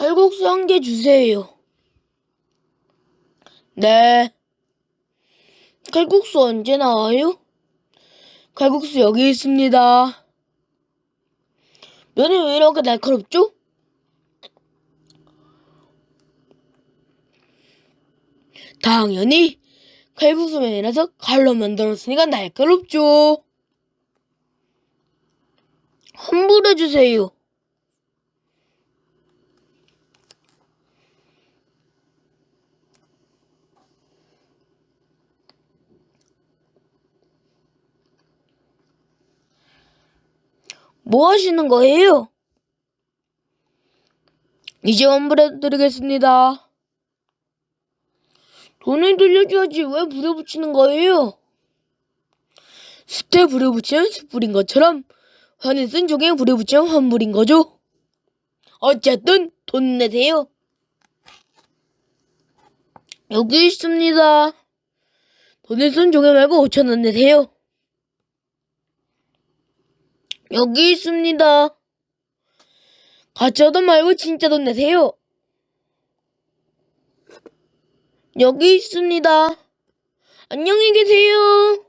칼국수 한 개 주세요. 네. 칼국수 언제 나와요? 칼국수 여기 있습니다. 면이 왜 이렇게 날카롭죠? 당연히 칼국수 면이라서 칼로 만들었으니까 날카롭죠. 환불해 주세요. 뭐 하시는 거예요? 이제 환불해 드리겠습니다. 돈을 돌려줘야지 왜 불에 붙이는 거예요? 숯에 불에 붙이면 숯불인 것처럼 환을 쓴 종에 불에 붙이면 환불인 거죠. 어쨌든 돈 내세요. 여기 있습니다. 돈을 쓴 종에 말고 5천 원 내세요. 여기 있습니다. 가짜 돈 말고 진짜 돈 내세요. 여기 있습니다. 안녕히 계세요.